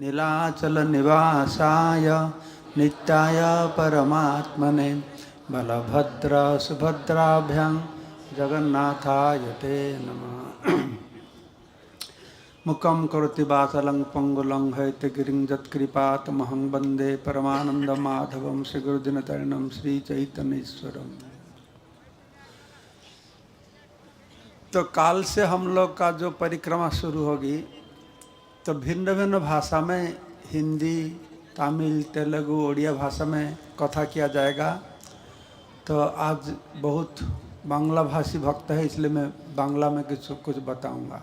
नीलाचलनिवासाय नित्याय परमात्मने बलभद्रसुभद्राभ्यां जगन्नाथाय ते नमः। मुखं करोति वासलं पङ्गुलं हैतगिरिं यत्कृपातमहं वंदे परमानन्दमाधवं श्रीगुरुदिनतरणं, श्रीचैतन्येश्वरम्। तो काल से हम लोग का जो परिक्रमा शुरू होगी तो भिन्न भिन्न भाषा में हिंदी तमिल तेलुगु उड़िया भाषा में कथा किया जाएगा तो आज बहुत बांग्ला भाषी भक्त है इसलिए मैं बांग्ला में कुछ कुछ बताऊंगा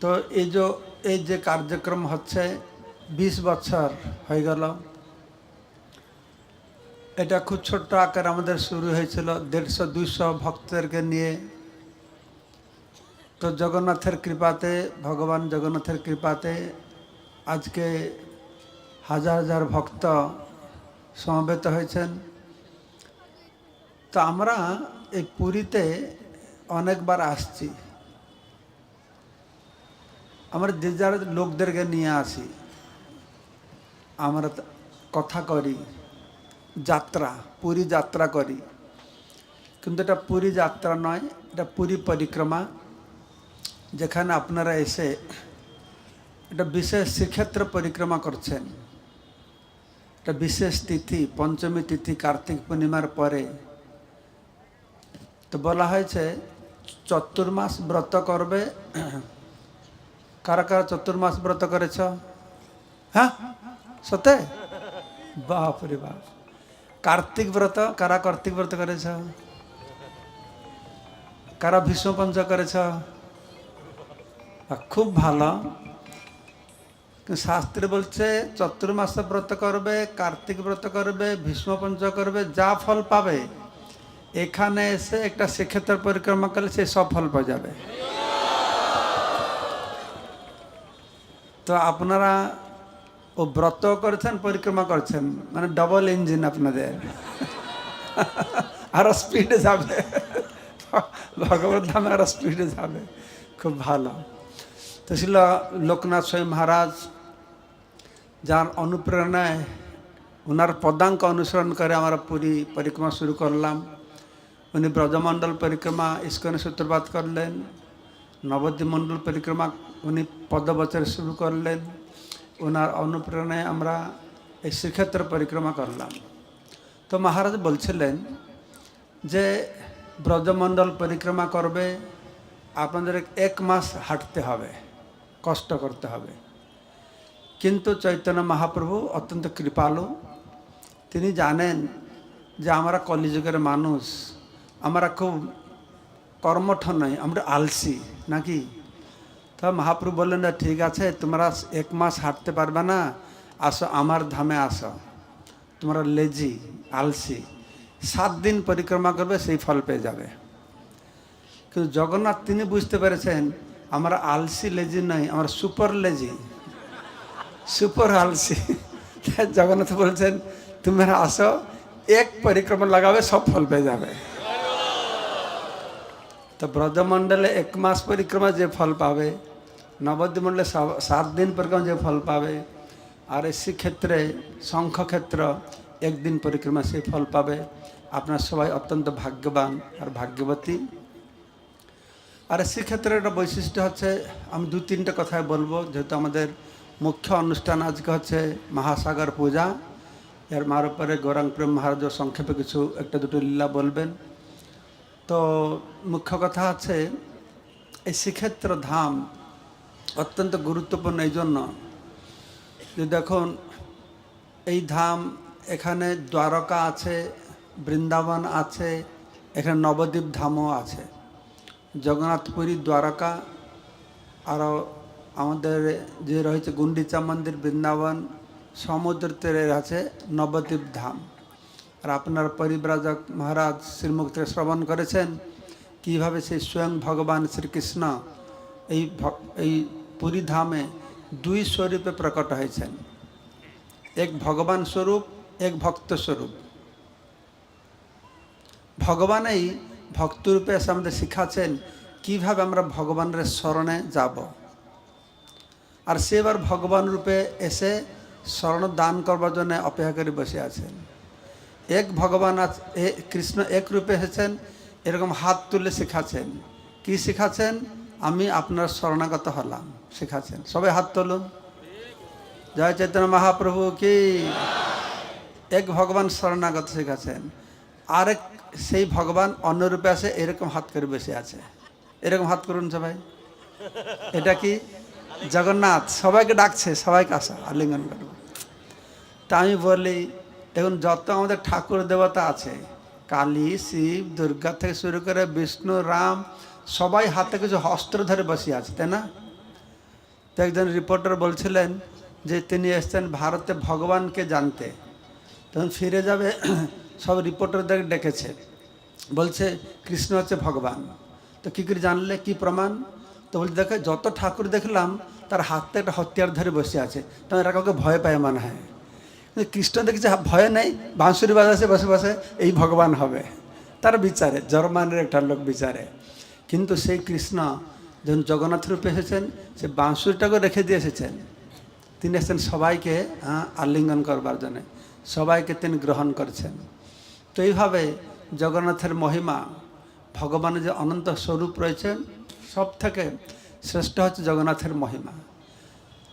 তো এই যে এই যে কার্যক্রম হচ্ছে বিশ বছর হয়ে গেল এটা খুব ছোট্ট আকার আমাদের শুরু হয়েছিল দেড়শো দুইশো ভক্তদেরকে নিয়ে তো জগন্নাথের কৃপাতে, ভগবান জগন্নাথের কৃপাতে আজকে হাজার হাজার ভক্ত সমবেত হয়েছেন। তো আমরা এই পুরীতে অনেকবার আসছি। আমরা যে যার লোকদেরকে নিয়ে আসি। আমরা কথা করি, যাত্রা, পুরী যাত্রা করি। কিন্তু এটা পুরী যাত্রা নয়, এটা পুরী পরিক্রমা। যেখানে আপনারা এসে এটা বিশেষ শ্রীক্ষেত্র পরিক্রমা করছেন। এটা বিশেষ তিথি, পঞ্চমী তিথি, কার্তিক পূর্ণিমার পরে। তো বলা হয়েছে, চতুর্মাস ব্রত করবে। কারা কারা চতুর্মাস ব্রত করেছ? হ্যাঁ? সতে বাপ রে বাপ। কার্তিক ব্রত, কারা কার্তিক ব্রত করেছ? কারা ভীষ্ম পঞ্চ করেছ? খুব ভালো। শাস্ত্রে বলছে, চতুর্মাস ব্রত করবে, কার্তিক ব্রত করবে, ভীষ্ম পঞ্চ করবে, যা ফল পাবে, এখানে এসে একটা শ্রীক্ষেত্র পরিক্রমা করলে সে সব ফল পাওয়া যাবে। তো আপনারা ও ব্রত করেছেন, পরিক্রমা করছেন মানে ডবল ইঞ্জিন আপনাদের। আরও স্পিডে যাবে। ভগবত ধামে আরও স্পিডে যাবে। খুব ভালো। তো ছিল লোকনাথ স্বয়ং মহারাজ যার অনুপ্রেরণায় ওনার পদাঙ্ক অনুসরণ করে আমরা পুরী পরিক্রমা শুরু করলাম উনি ব্রজমণ্ডল পরিক্রমা ইস্কনে সূত্রপাত করলেন নবদ্বীপ মণ্ডল পরিক্রমা উনি পদবচর শুরু করলেন ওনার অনুপ্রেরণায় আমরা এই শ্রীক্ষেত্র পরিক্রমা করলাম তো মহারাজ বলছিলেন যে ব্রজমণ্ডল পরিক্রমা করবে আপনাদের এক মাস হাঁটতে হবে কষ্ট করতে হবে। কিন্তু চৈতন্য মহাপ্রভু অত্যন্ত কৃপালু। তিনি জানেন যে আমরা কলিযুগের মানুষ, আমরা খুব কর্মঠ নয় আমরা আলসি, নাকি? তো মহাপ্রভু বললেন না ঠিক আছে, তোমরা এক মাস হাঁটতে পারবে না, আসো আমার ধামে আসো। তোমরা লেজি, আলসি। সাত দিন পরিক্রমা করবে, সেই ফল পেয়ে যাবে। কিন্তু জগন্নাথ তিনি বুঝতে পেরেছেন আমরা আলসি লেজি নয় আমরা সুপার লেজি। সুপার আলসি। জগন্নাথ বলছেন তোমরা আসো, এক পরিক্রমা লাগাবে, সব ফল পেয়ে যাবে। তো ব্রজমণ্ডলে এক মাস পরিক্রমা যে ফল পাবে নবদ্বীপ মণ্ডলে সাত দিন পরিক্রমা যে ফল পাবে, আর এই ক্ষেত্রে শঙ্খক্ষেত্র একদিন পরিক্রমা সেই ফল পাবে। আপনার সবাই অত্যন্ত ভাগ্যবান আর ভাগ্যবতী। আর শ্রীক্ষেত্রের একটা বৈশিষ্ট্য হচ্ছে, আমি দু তিনটে কথাই বলব। যেহেতু আমাদের মুখ্য অনুষ্ঠান আজকে হচ্ছে মহাসাগর পূজা। এর মার উপরে গৌরাঙ্গ প্রেম মহারাজ সংক্ষেপে কিছু, একটা দুটো লীলা বলবেন। তো মুখ্য কথা আছে এই শ্রীক্ষেত্র ধাম অত্যন্ত গুরুত্বপূর্ণ এই জন্য। যে দেখুন, এই ধাম এখানে দ্বারকা আছে, বৃন্দাবন আছে, এখানে নবদ্বীপ ধামও আছে। জগন্নাথপুরী দ্বারকা আরও আমাদের যে রয়েছে গুন্ডিচা মন্দির, বৃন্দাবন সমুদ্র তীরে আছে নবদ্বীপ ধাম। আর আপনার পরিব্রাজক মহারাজ শ্রীমুক্তে শ্রবণ করেছেন, কীভাবে সেই স্বয়ং ভগবান শ্রীকৃষ্ণ এই এই পুরী ধামে দুই স্বরূপে প্রকট হয়েছেন। এক ভগবান স্বরূপ, এক ভক্ত স্বরূপ। ভগবান এই ভক্তরূপে এসে আমাদের শিখাচ্ছেন কীভাবে আমরা ভগবানের স্মরণে যাব। আর সে এবার ভগবান রূপে এসে স্বর্ণ দান করবার জন্য অপেক্ষা করে বসে আছেন। এক ভগবান আছ- কৃষ্ণ এক রূপে এসেছেন, এরকম হাত তুলে শেখাচ্ছেন। কি শেখাচ্ছেন? আমি আপনার শরণাগত হলাম, শেখাচ্ছেন। সবাই হাত তুলুন। জয় চৈতন্য মহাপ্রভু কি? এক ভগবান শরণাগত শেখাচ্ছেন। আরেক সেই ভগবান অন্য রূপে আসে এরকম হাত করে বসে আছে। এরকম হাত করুন সবাই। এটা কি জগন্নাথ? সবাইকে ডাকছে, সবাইকে আসা, আলিঙ্গন করব তা আমি বলি, দেখুন, যত আমাদের ঠাকুর দেবতা আছে, কালী, শিব, দুর্গা থেকে শুরু করে বিষ্ণু, রাম, সবাই হাতে কিছু অস্ত্র ধরে বসে আছে, তাই না? তো একজন রিপোর্টার বলছিলেন যে তিনি এসছেন ভারতে ভগবানকে জানতে। তখন ফিরে যাবে সব রিপোর্টারদের ডেকেছে। বলছে কৃষ্ণ হচ্ছে ভগবান। তো কী করে জানলে কি প্রমাণ? তো বলছে দেখে যত ঠাকুর দেখলাম তার হাতে একটা হতিয়ার ধরে বসে আছে। তো এরা কাউকে ভয় পায় মনে হয়। কৃষ্ণ দেখছে ভয় নেই বাঁশুরি বাজাচ্ছে বসে বসে এই ভগবান হবে। তার বিচারে জার্মানের একটা লোক বিচারে। কিন্তু সেই কৃষ্ণ যখন জগন্নাথ রূপে এসেছেন সে বাঁশুরিটাকে রেখে দিয়ে এসেছেন। তিনি এসেছেন সবাইকে হ্যাঁ, আলিঙ্গন করবার জন্য। সবাইকে তিনি গ্রহণ করছেন। তো এইভাবে জগন্নাথের মহিমা, ভগবানের যে অনন্ত স্বরূপ রয়েছেন সব থেকে শ্রেষ্ঠ হচ্ছে জগন্নাথের মহিমা।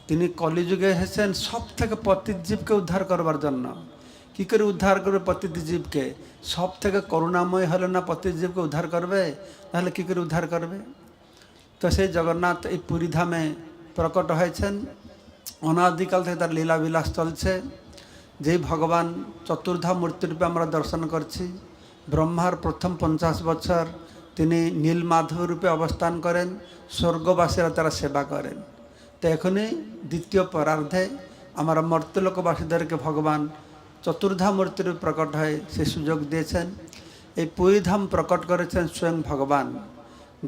তিনি কলিযুগে এসেছেন সব থেকে প্রতিজীবকে উদ্ধার করবার জন্য। কি করে উদ্ধার করবে প্রতিজীবকে? সব থেকে করুণাময় হলে না প্রতিজীবকে উদ্ধার করবে? তাহলে কি করে উদ্ধার করবে? তো সেই জগন্নাথ এই পুরীধামে প্রকট হয়েছেন। অনাদিকাল থেকে তার লীলাবিলাস চলছে। যেই ভগবান চতুর্ধা মূর্তিরূপে আমরা দর্শন করছি, ব্রহ্মার প্রথম পঞ্চাশ বছর তিনি নীলমাধব রূপে অবস্থান করেন, স্বর্গবাসীরা তারা সেবা করেন। তো এখনই দ্বিতীয় পরার্ধে আমরা মর্তলোকবাসীদেরকে ভগবান চতুর্ধা মূর্তির প্রকট হয়ে সে সুযোগ দিয়েছেন। এই পুরীধাম প্রকট করেছেন স্বয়ং ভগবান।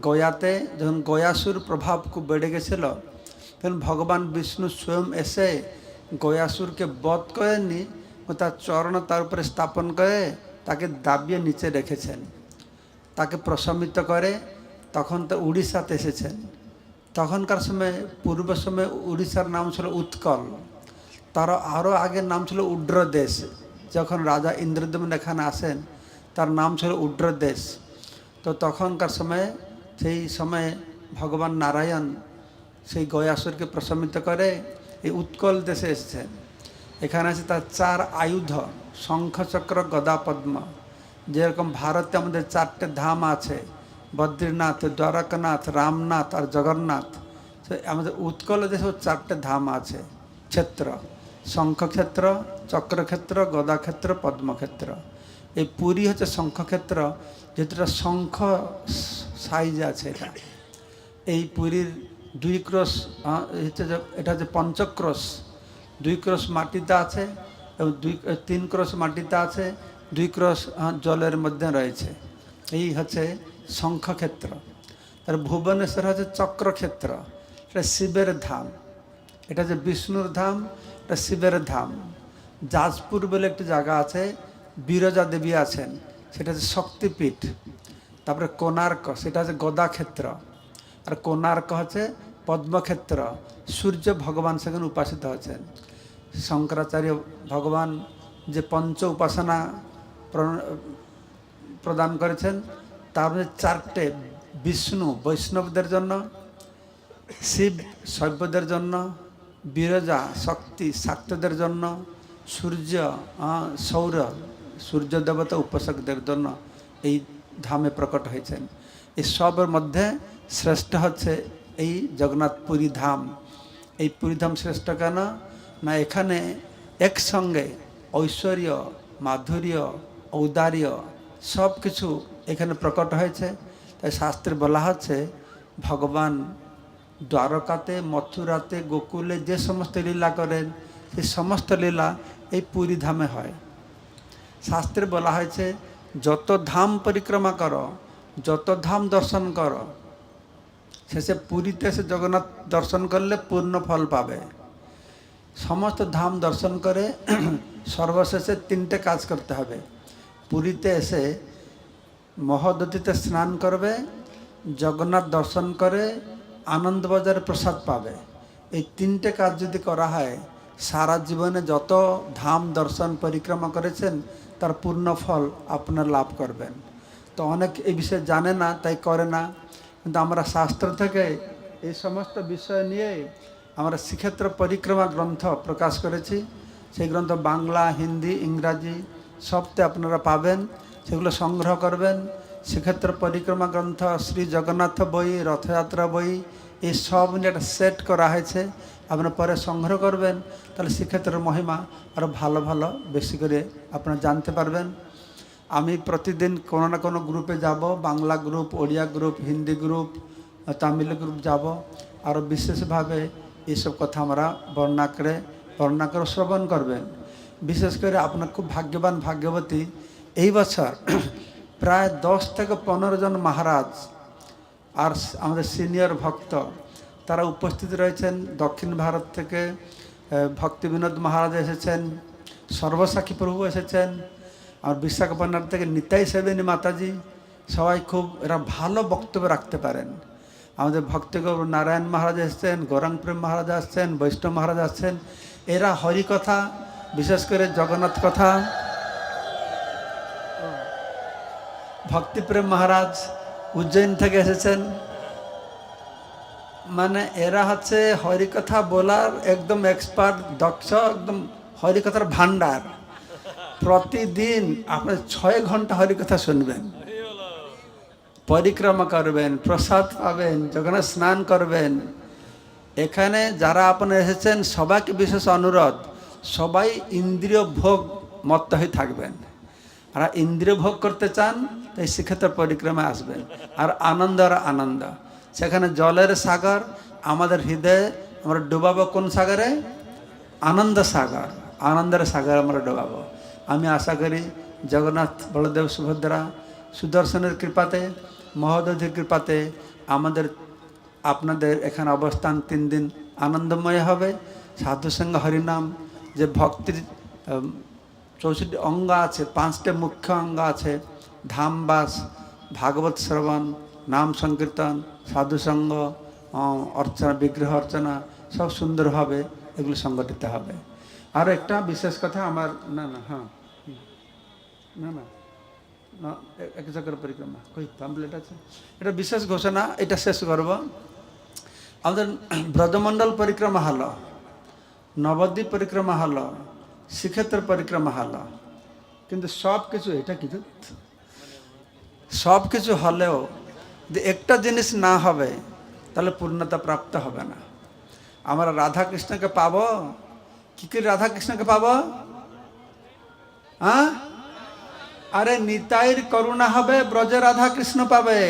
গয়াতে যখন গয়াসুর প্রভাব খুব বেড়ে গেছিল, তখন ভগবান বিষ্ণু স্বয়ং এসে গয়াসুরকে বধ করেননি ও তার চরণ তার উপরে স্থাপন করে তাকে দাবিয়ে নিচে রেখেছেন। তাকে প্রশমিত করে তখন তো উড়িষ্যাতে এসেছেন। তখনকার সময় পূর্ব সময় উড়িষ্যার নাম ছিল উৎকল। তার আরও আগের নাম ছিল উড্রদেশ। যখন রাজা ইন্দ্রদমন এখানে আসেন, তার নাম ছিল উড্রদেশ। তো তখনকার সময়ে, সেই সময়ে ভগবান নারায়ণ সেই গয়াসুরকে প্রশমিত করে এই উৎকল দেশে এসেছেন। এখানে আছে তার চার আয়ুধ, শঙ্খচক্র গদা পদ্ম যেরকম ভারতে আমাদের চারটে ধাম আছে, বদ্রীনাথ, দ্বারকনাথ, রামনাথ আর জগন্নাথ, তো আমাদের উৎকল দেশেও চারটে ধাম আছে। ক্ষেত্র, শঙ্খক্ষেত্র, চক্রক্ষেত্র, গদাক্ষেত্র, পদ্মক্ষেত্র। এই পুরী হচ্ছে শঙ্খক্ষেত্র, যেটা শঙ্খ সাইজ আছে এটা। এই পুরীর দুই হচ্ছে যে এটা হচ্ছে পঞ্চক্রোশ দুই ক্রোশ মাটিতে আছে এবং দুই তিন ক্রোশ মাটিতে আছে দুই আহ, জলের মধ্যে রয়েছে। এই হচ্ছে শঙ্খক্ষেত্র। আর ভুবনেশ্বর হচ্ছে চক্রক্ষেত্র। এটা শিবের ধাম। এটা যে বিষ্ণুর ধাম এটা শিবের ধাম। যাজপুর বলে একটি জায়গা আছে বিরজা দেবী আছেন। সেটা হচ্ছে শক্তিপীঠ। তারপরে কোণার্ক সেটা হচ্ছে গদাক্ষেত্র। আর কোণার্ক হচ্ছে পদ্মক্ষেত্র। সূর্য ভগবান সেখানে উপাসিত হচ্ছেন। শঙ্করাচার্য ভগবান যে পঞ্চ উপাসনা প্রদান করেছেন, তার মধ্যে চারটে বিষ্ণু বৈষ্ণবদের জন্য, শিব শৈবদের জন্য, বিরজা শক্তি শাক্তদের জন্য, সূর্য সৌর সূর্য দেবতা উপাসকদের জন্য এই ধামে প্রকট হয়েছেন। এই সবের মধ্যে শ্রেষ্ঠ হচ্ছে এই জগন্নাথ পুরী ধাম। এই পুরীধাম শ্রেষ্ঠ কেন? না, এখানে একসঙ্গে ঐশ্বর্য, মাধুর্য, ঔদার্য সব কিছু এখানে প্রকট হয়েছে। তাই শাস্ত্রে বলা হচ্ছে, ভগবান দ্বারকাতে, মথুরাতে, গোকুলে যে সমস্ত লীলা করেন, সেই সমস্ত লীলা এই পুরী ধামে হয়। শাস্ত্রে বলা হয়েছে, যত ধাম পরিক্রমা করো, যত ধাম দর্শন করো শেষে পুরীতে এসে জগন্নাথ দর্শন করলে পূর্ণ ফল পাবে। সমস্ত ধাম দর্শন করে সর্বশেষে তিনটে কাজ করতে হবে। পুরীতে এসে মহোদধিতে স্নান করবে, জগন্নাথ দর্শন করে আনন্দবাজারে প্রসাদ পাবে। এই তিনটে কাজ যদি করা হয়, সারা জীবনে যত ধাম দর্শন পরিক্রমা করেছেন, তার পূর্ণ ফল আপনার লাভ করবেন। তো অনেক এই বিষয়ে জানে না, তাই করে না। কিন্তু আমরা শাস্ত্র থেকে এই সমস্ত বিষয় নিয়ে আমরা শ্রীক্ষেত্র পরিক্রমা গ্রন্থ প্রকাশ করেছি। সেই গ্রন্থ বাংলা, হিন্দি, ইংরাজি সবতে আপনারা পাবেন। সেগুলো সংগ্রহ করবেন। শ্রীক্ষেত্র পরিক্রমা গ্রন্থ, শ্রী জগন্নাথ বই, রথযাত্রা বই, এই সব নিয়ে একটা সেট করা হয়েছে। আপনারা পরে সংগ্রহ করবেন। তাহলে শ্রীক্ষেত্রের মহিমা আরও ভালো ভালো বেশি করে আপনারা জানতে পারবেন। আমি প্রতিদিন কোনো না কোনো গ্রুপে যাব, Bangla group, Odia group, Hindi group, Tamil group যাব। আরও বিশেষভাবে এইসব কথা আমরা বর্ণনা করে বর্ণনা করে শ্রবণ করবেন। বিশেষ করে আপনার খুব ভাগ্যবান ভাগ্যবতী, এই বছর প্রায় দশ থেকে পনেরো জন মহারাজ আর আমাদের সিনিয়র ভক্ত, তারা উপস্থিত রয়েছেন। দক্ষিণ ভারত থেকে ভক্তি বিনোদ মহারাজ এসেছেন, সর্বসাক্ষী প্রভু এসেছেন আর বিশাখাপট্টনম থেকে নিতাই সেবেনী মাতাজি সবাই খুব, এরা ভালো বক্তব্য রাখতে পারেন। আমাদের ভক্তিগৌর নারায়ণ মহারাজ এসেছেন গৌরাঙ্গ প্রেম মহারাজ আসছেন, বৈষ্ণব মহারাজ আসছেন, এরা হরি কথা, বিশেষ করে জগন্নাথ কথা। ভক্তিপ্রেম মহারাজ উজ্জয়ন থেকে এসেছেন। মানে এরা হচ্ছে হরিকথা বলার একদম এক্সপার্ট দক্ষ, একদম হরিকথার ভান্ডার প্রতিদিন আপনি ছয় ঘণ্টা হরিকথা শুনবেন। পরিক্রমা করবেন, প্রসাদ পাবেন জগন্নাথ স্নান করবেন। এখানে যারা আপনি এসেছেন, সবাইকে বিশেষ অনুরোধ, সবাই ইন্দ্রিয় ভোগ মত্ত হয়ে থাকবেন। আর ইন্দ্রিয় ভোগ করতে চান, তাই শ্রীক্ষেত্র পরিক্রমা আসবেন। আর আনন্দ আর আনন্দ। সেখানে জলের সাগর, আমাদের হৃদয়ে আমরা ডুবাবো কোন সাগরে? আনন্দ সাগর। আনন্দের সাগর আমরা ডোবাবো। আমি আশা করি জগন্নাথ বলদেব সুভদ্রা সুদর্শনের কৃপাতে মহোদধির কৃপাতে আমাদের, আপনাদের এখানে অবস্থান তিন দিন আনন্দময় হবে সাধুসঙ্গ হরিনাম, যে ভক্তির চৌষট্টি অঙ্গ আছে, পাঁচটা মুখ্য অঙ্গ আছে, ধামবাস, ভাগবত শ্রবণ, নাম সংকীর্তন সাধুসঙ্গ অর্চনা, বিগ্রহ অর্চনা, সব সুন্দরভাবে এগুলো সংগঠিত হবে আর একটা বিশেষ কথা আমার, না না হ্যাঁ। না না। না এক চক্র পরিক্রমা। কই পাম্পলেট আছে? এটা বিশেষ ঘোষণা, এটা শেষ করব। আমাদের ব্রজমণ্ডল পরিক্রমা হলো, নবদ্বীপ পরিক্রমা হলো, শ্রীক্ষেত্র পরিক্রমা হলো। কিন্তু সব কিছু এটা কিছু সব কিছু হলেও যে একটা জিনিস না হবে, তাহলে পূর্ণতা প্রাপ্ত হবে না। আমরা রাধা কৃষ্ণকে পাবো? কি করে রাধা কৃষ্ণকে পাবো? হ্যাঁ? আরে নিতাইর করুণা হবে, ব্রজে রাধা কৃষ্ণ পাবে।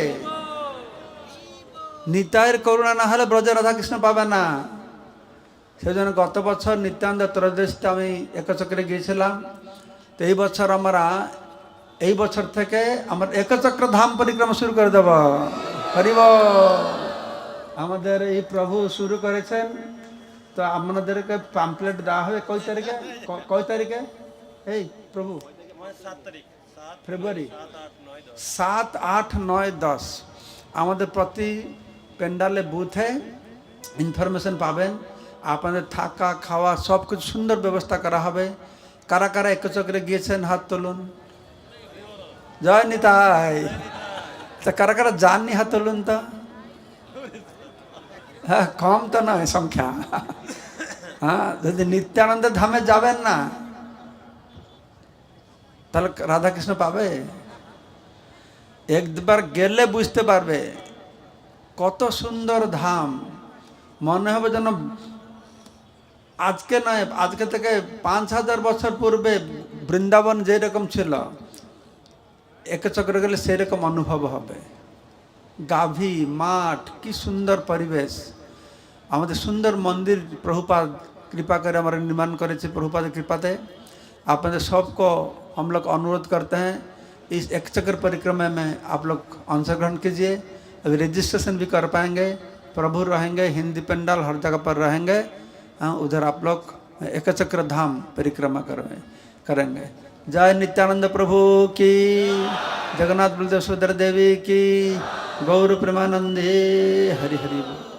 নিতাইয়ের করুণা না হলে ব্রজে রাধা কৃষ্ণ পাবে না। সেজন্য গত বছর নিত্যানন্দ ত্রয়োদশীতে আমি একচক্রে গিয়েছিলাম। তো এই বছর আমরা, এই বছর থেকে আমার একচক্র ধাম পরিক্রমা শুরু করে দেব। হরিব আমাদের এই প্রভু শুরু করেছেন। তো আপনাদেরকে পাম্পলেট দেওয়া হবে কয় তারিখে? কয় তারিখে? এই, প্রভু। ফেব্রুয়ারি। সাত আট নয় দশ। আমাদের প্রতি প্যান্ডালে বুথে ইনফরমেশন পাবেন। আপনাদের থাকা, খাওয়া সব কিছু সুন্দর ব্যবস্থা করা হবে। কারা কারা একচক্রে গিয়েছেন, হাত তুলুন। জয় নিতাই। তা কারা কারা যাননি, হাত তুলুন তো। হ্যাঁ কম তো নয় সংখ্যা। হ্যাঁ যদি নিত্যানন্দ ধামে যাবেন না তাহলে রাধাকৃষ্ণ পাবে? একবার গেলে বুঝতে পারবে। কত সুন্দর ধাম। মনে হবে যেন আজকে নয়, আজকে থেকে পাঁচ হাজার বছর পূর্বে বৃন্দাবন যেরকম ছিল, এক চক্র গেলে সেরকম অনুভব হবে। গাভী, মাঠ, কি সুন্দর পরিবেশ। আমাদের সুন্দর মন্দির প্রভুপাদ কৃপা করে আমরা নির্মাণ করেছে প্রভুপাদের কৃপাতে। আপনাদের সবক हम लोग अनुरोध करते हैं इस एक चक्र परिक्रमा में आप लोग अंशग्रहण कीजिए। अभी रजिस्ट्रेशन भी कर पाएँगे प्रभु रहेंगे हिंदी पंडाल हर जगह पर रहेंगे। हाँ, उधर आप लोग एक चक्र धाम परिक्रमा करें करेंगे। जय नित्यानंद प्रभु की जगन्नाथ बलदेव सुधर देवी की गौर प्रेमानंदे हरि हरि बोल।